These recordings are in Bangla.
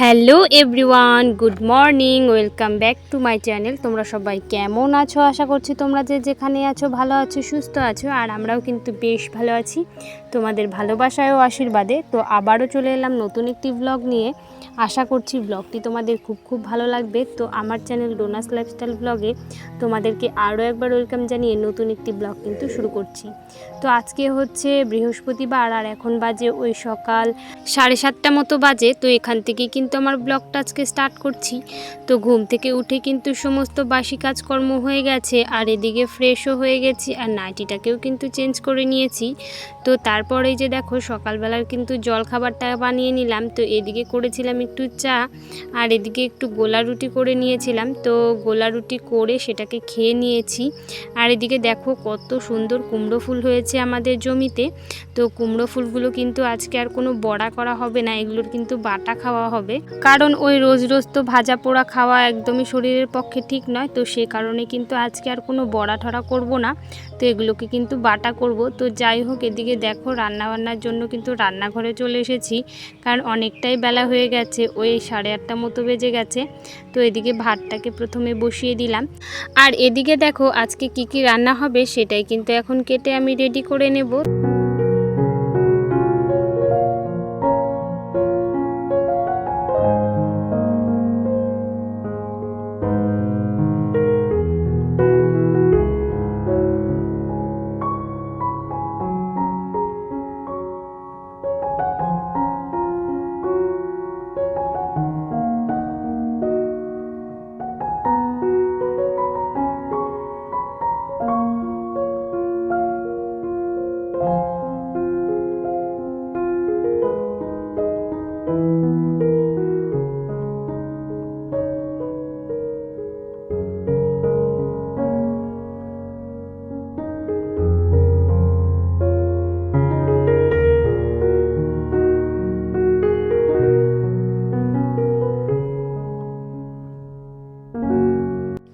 hello everyone, good morning, welcome back to my channel. তোমরা সবাই কেমন আছো? আশা করছি তোমরা যে যেখানে আছো, ভালো আছো, সুস্থ আছো, আর আমরাও কিন্তু বেশ ভালো আছি। তোমাদের ভালোবাসায় ও আশীর্বাদে। তো আবারও চলে এলাম নতুন একটি ব্লগ নিয়ে। আশা করছি ব্লগটি তোমাদের খুব খুব ভালো লাগবে। তো আমার চ্যানেল ডোনাস লাইফস্টাইল ব্লগে তোমাদেরকে আরও একবার ওয়েলকাম জানিয়ে নতুন একটি ব্লগ কিন্তু শুরু করছি। তো আজকে হচ্ছে বৃহস্পতিবার আর এখন বাজে ওই সকাল সাড়ে সাতটা মতো বাজে। তো এখান থেকে কিন্তু আমার ব্লগটা আজকে স্টার্ট করছি। তো ঘুম থেকে উঠে কিন্তু সমস্ত বাসি কাজকর্ম হয়ে গেছে। আর এদিকে ফ্রেশও হয়ে গেছি আর নাইটিটাকেও কিন্তু চেঞ্জ করে নিয়েছি। তো তারপরে যে দেখো, সকালবেলার কিন্তু জল খাবারটা বানিয়ে নিলাম। তো এদিকে করেছিলাম একটু চা, আর এদিকে একটু গোলা রুটি করে নিয়েছিলাম। তো গোলা রুটি করে সেটাকে খেয়ে নিয়েছি। আর এদিকে দেখো, কত সুন্দর কুমড়ো ফুল হয়েছে আমাদের জমিতে। তো কুমড়ো ফুলগুলো কিন্তু আজকে আর কোনো বড়া করা হবে না, এগুলোর কিন্তু বাটা খাওয়া হবে। কারণ ওই রোজ রোজ তো ভাজা পোড়া খাওয়া একদমই শরীরের পক্ষে ঠিক নয়। তো সে কারণে কিন্তু আজকে আর কোনো বড়া ঠড়া করব না। তো এগুলোকে কিন্তু বাটা করব। তো যাই হোক, এদিকে দেখো রান্নাবান্নার জন্য কিন্তু রান্নাঘরে চলে এসেছি। কারণ অনেকটাই বেলা হয়ে গেছে, ওই সাড়ে আটটা মতো বেজে গেছে। তো এদিকে ভাতটাকে প্রথমে বসিয়ে দিলাম। আর এদিকে দেখো আজকে কি কি রান্না হবে সেটাই কিন্তু এখন কেটে আমি রেডি করে নেব।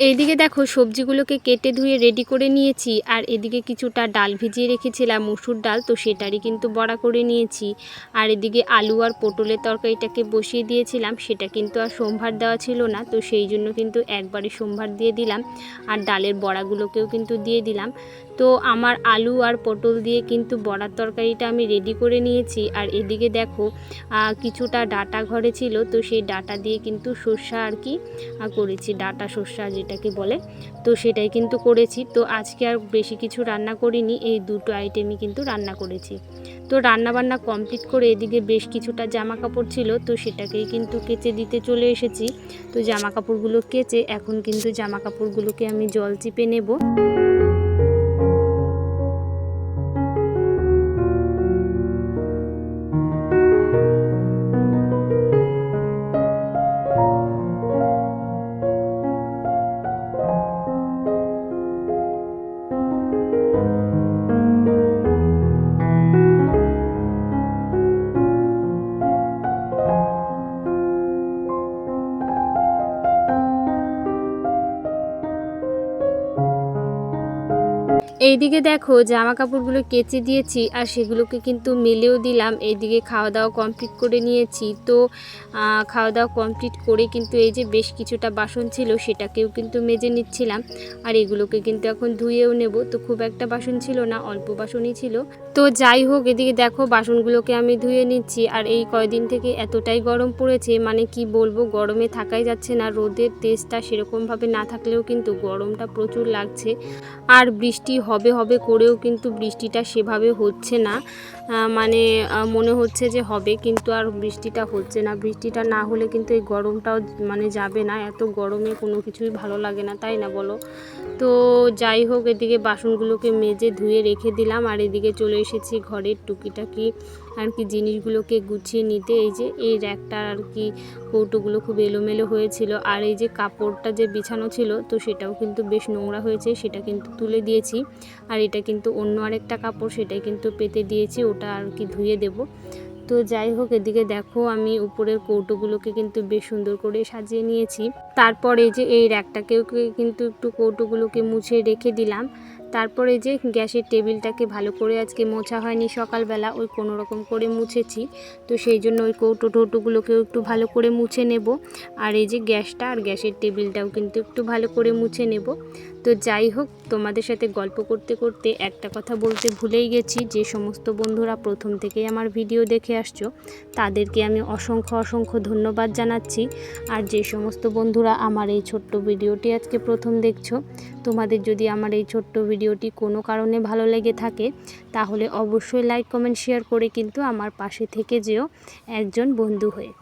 এইদিকে দেখো সবজিগুলোকে কেটে ধুয়ে রেডি করে নিয়েছি, আর এদিকে কিছুটা ডাল ভিজিয়ে রেখেছিলাম, মুসুর ডাল, তো সেটারই কিন্তু বড়া করে নিয়েছি। আর এদিকে আলু আর পটলের তরকারিটাকে বসিয়ে দিয়েছিলাম, সেটা কিন্তু আর সোমবার দেওয়া ছিল না, তো সেই জন্য কিন্তু একবারে সোমবার দিয়ে দিলাম। আর ডালের বড়াগুলোকেও কিন্তু দিয়ে দিলাম। তো আমার আলু আর পটল দিয়ে কিন্তু বড়ার তরকারিটা আমি রেডি করে নিয়েছি। আর এদিকে দেখো কিছুটা ডাটা ঘরে ছিল, তো সেই ডাটা দিয়ে কিন্তু সর্ষা আর কি করেছি। ডাটা সর্ষা যেটাকে বলে, তো সেটাই কিন্তু করেছি। তো আজকে আর বেশি কিছু রান্না করিনি, এই দুটো আইটেমই কিন্তু রান্না করেছি। তো রান্না বান্না কমপ্লিট করে এদিকে বেশ কিছুটা জামা কাপড় ছিল, তো সেটাকেই কিন্তু কেচে দিতে চলে এসেছি। তো জামা কাপড়গুলো কেচে এখন কিন্তু জামা কাপড়গুলোকে আমি জল চিপে নেব। এইদিকে দেখো জামা কাপড়গুলো কেচে দিয়েছি আর সেগুলোকে কিন্তু মেলেও দিলাম। এইদিকে খাওয়া দাওয়া কমপ্লিট করে নিয়েছি। তো খাওয়া দাওয়া কমপ্লিট করে কিন্তু এই যে বেশ কিছুটা বাসন ছিল সেটাকেও কিন্তু মেজে নিচ্ছিলাম। আর এগুলোকে কিন্তু এখন ধুয়েও নেব। তো খুব একটা বাসন ছিল না, অল্প বাসনই ছিল। তো যাই হোক, এদিকে দেখো বাসনগুলোকে আমি ধুয়ে নিচ্ছি। আর এই কয়দিন থেকে এতটাই গরম পড়েছে মানে কি বলব, গরমে থাকাই যাচ্ছে না। রোদের তেজটা সেরকমভাবে না থাকলেও কিন্তু গরমটা প্রচুর লাগছে। আর বৃষ্টি হবে হবে হবে করেও কিন্তু বৃষ্টিটা সেভাবে হচ্ছে না। মানে মনে হচ্ছে যে হবে কিন্তু আর বৃষ্টিটা হচ্ছে না। বৃষ্টিটা না হলে কিন্তু এই গরমটাও মানে যাবে না। এত গরমে কোনো কিছুই ভালো লাগে না, তাই না বলো? তো যাই হোক, এদিকে বাসনগুলোকে মেজে ধুয়ে রেখে দিলাম। আর এদিকে চলে এসেছি ঘরের টুকিটাকি আর কি জিনিসগুলোকে গুছিয়ে নিতে, এই যে, এই র্যাকটা আর কি কৌটোগুলো খুব এলোমেলো হয়েছিল। আর এই যে কাপড়টা যে বিছানো ছিল, তো সেটাও কিন্তু বেশ নোংরা হয়েছে, সেটা কিন্তু তুলে দিয়েছি। আর এটা কিন্তু অন্য আরেকটা কাপড়, সেটাই কিন্তু পেতে দিয়েছি, ওটা আর কি ধুয়ে দেব। তো যাই হোক, এদিকে দেখো, আমি উপরের কৌটোগুলোকে কিন্তু বেশ সুন্দর করে সাজিয়ে নিয়েছি। তারপর এই যে, এই র্যাকটাকেও কিন্তু একটু কৌটোগুলোকে মুছে রেখে দিলাম। তারপরে যে গ্যাসের টেবিলটাকে ভালো করে আজকে মোছা হয়নি সকালবেলা, ওই কোনো রকম করে মুছেছি। তো সেই জন্য ওই কৌটো টৌটোগুলোকেও একটু ভালো করে মুছে নেব। আর এই যে গ্যাসটা আর গ্যাসের টেবিলটাও কিন্তু একটু ভালো করে মুছে নেব। তো যাই হোক, তোমাদের সাথে গল্প করতে করতে একটা কথা বলতে ভুলেই গেছি। যে সমস্ত বন্ধুরা প্রথম থেকেই আমার ভিডিও দেখে আসছো, তাদেরকে আমি অসংখ্য অসংখ্য ধন্যবাদ জানাচ্ছি। আর যে সমস্ত বন্ধুরা আমার এই ছোট্ট ভিডিওটি আজকে প্রথম দেখছ, তোমাদের যদি আমার এই ছোট্ট ভিডিওটি কোনো কারণে ভালো লেগে থাকে, তাহলে অবশ্যই লাইক, কমেন্ট, শেয়ার করে কিন্তু আমার পাশে থেকে যেও একজন বন্ধু হয়ে।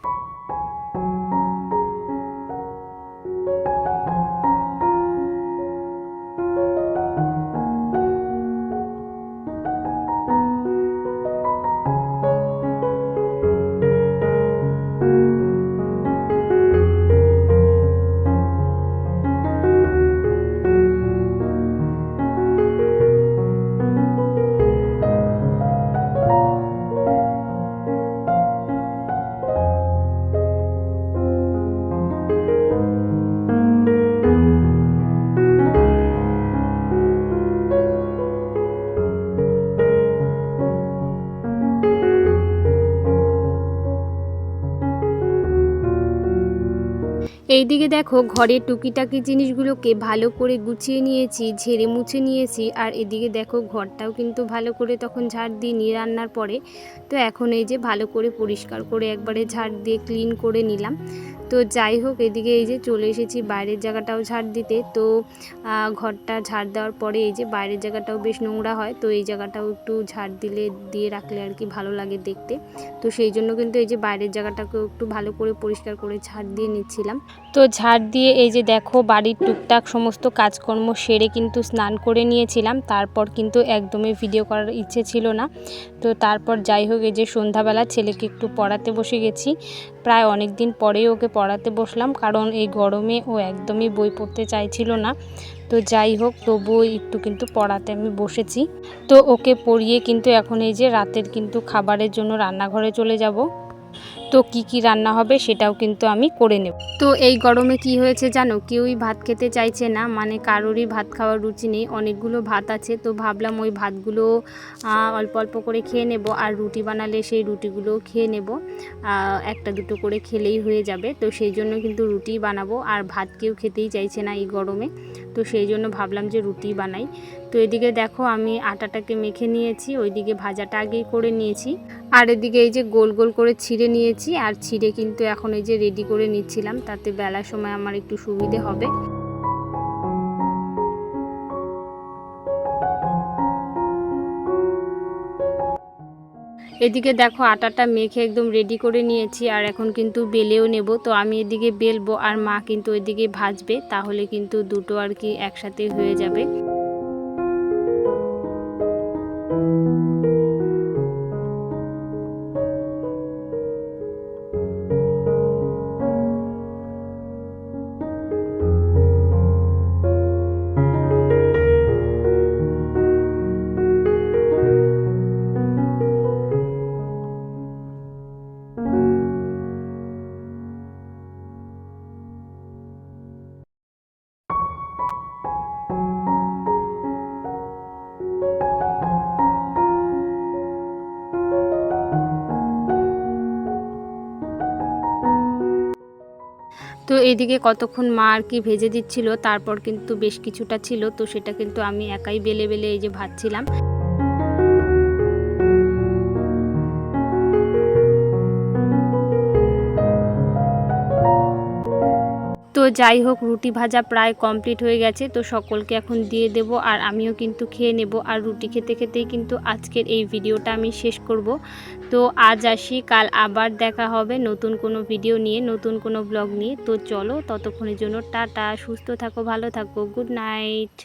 এইদিকে দেখো, ঘরের টুকিটাকি জিনিসগুলোকে ভালো করে গুছিয়ে নিয়েছি, ঝেড়ে মুছে নিয়েছি, আর এদিকে দেখো, ঘরটাও কিন্তু ভালো করে তখন ঝাড় দিয়ে নিয়ে রান্নার পরে। তো এখন এই যে ভালো করে পরিষ্কার করে একবারে ঝাড় দিয়ে ক্লিন করে নিলাম। তো যাই হোক, এদিকে এই যে চলে এসেছি বাইরের জায়গাটাও ঝাড় দিতে। তো ঘরটা ঝাড় দেওয়ার পরে এই যে বাইরের জায়গাটাও বেশ নোংরা হয়, তো এই জায়গাটাও একটু ঝাড় দিলে, দিয়ে রাখলে আর কি ভালো লাগে দেখতে। তো সেই জন্য কিন্তু এই যে বাইরের জায়গাটাকেও একটু ভালো করে পরিষ্কার করে ঝাড় দিয়ে নিচ্ছিলাম। তো ঝাড় দিয়ে এই যে দেখো, বাড়ির টুকটাক সমস্ত কাজকর্ম সেরে কিন্তু স্নান করে নিয়েছিলাম। তারপর কিন্তু একদমই ভিডিও করার ইচ্ছে ছিল না। তো তারপর যাই হোক, এই যে সন্ধ্যাবেলা ছেলেকে একটু পড়াতে বসে গেছি। প্রায় অনেক দিন পরেই ওকে পড়াতে বসলাম, কারণ এই গরমে ও একদমই বই পড়তে চাইছিল না। তো যাই হোক, তবুও একটু কিন্তু পড়াতে আমি বসেছি। তো ওকে পড়িয়ে কিন্তু এখন এই যে রাতের কিন্তু খাবারের জন্য রান্নাঘরে চলে যাব। তো কি কি রান্না হবে সেটাও কিন্তু আমি করে নেব। তো এই গরমে কি হয়েছে জানো? কেউই ভাত খেতে চাইছে না মানে কারোরই ভাত খাওয়ার রুচি নেই। অনেকগুলো ভাত আছে, তো ভাবলাম ওই ভাতগুলো অল্প অল্প করে খেয়ে নেব আর রুটি বানালে সেই রুটিগুলো খেয়ে নেব। একটা দুটো করে খেলেই হয়ে যাবে। তো সেই জন্য কিন্তু রুটি বানাবো। আর ভাত কেউ খেতেই চাইছে না এই গরমে। তো সেই জন্য ভাবলাম যে রুটি বানাই। তো এদিকে দেখো আমি আটাটাকে মেখে নিয়েছি, ওইদিকে ভাজাটা আগেই করে নিয়েছি। আর এদিকে এই যে গোল গোল করে ছিঁড়ে নিয়েছি, আর ছিঁড়ে কিন্তু এখন এই যে রেডি করে নিচ্ছিলাম, তাতে বেলার সময় আমার একটু সুবিধে হবে। এদিকে দেখো আটাটা মেখে একদম রেডি করে নিয়েছি, আর এখন কিন্তু বেলেও নেব। তো আমি এদিকে বেলবো, আর মা কিন্তু ওইদিকে ভাজবে, তাহলে কিন্তু দুটো আর কি একসাথে হয়ে যাবে। তো এইদিকে কতক্ষণ মা আর কি ভেজে দিচ্ছিল, তারপর কিন্তু বেশ কিছুটা ছিল, তো সেটা কিন্তু আমি একাই বেলে বেলে এই যে ভাজছিলাম। যাই হোক, রুটি ভাজা প্রায় কমপ্লিট হয়ে গেছে, তো সকলকে এখন দিয়ে দেব আর আমিও কিন্তু খেয়ে নেব। আর রুটি খেতে খেতেই কিন্তু আজকের এই ভিডিওটা আমি শেষ করব। তো আজ আসি, কাল আবার দেখা হবে নতুন কোনো ভিডিও নিয়ে, নতুন কোনো ব্লগ নিয়ে। তো চলো, ততক্ষণের জন্য টাটা, সুস্থ থাকো, ভালো থাকো গুড নাইট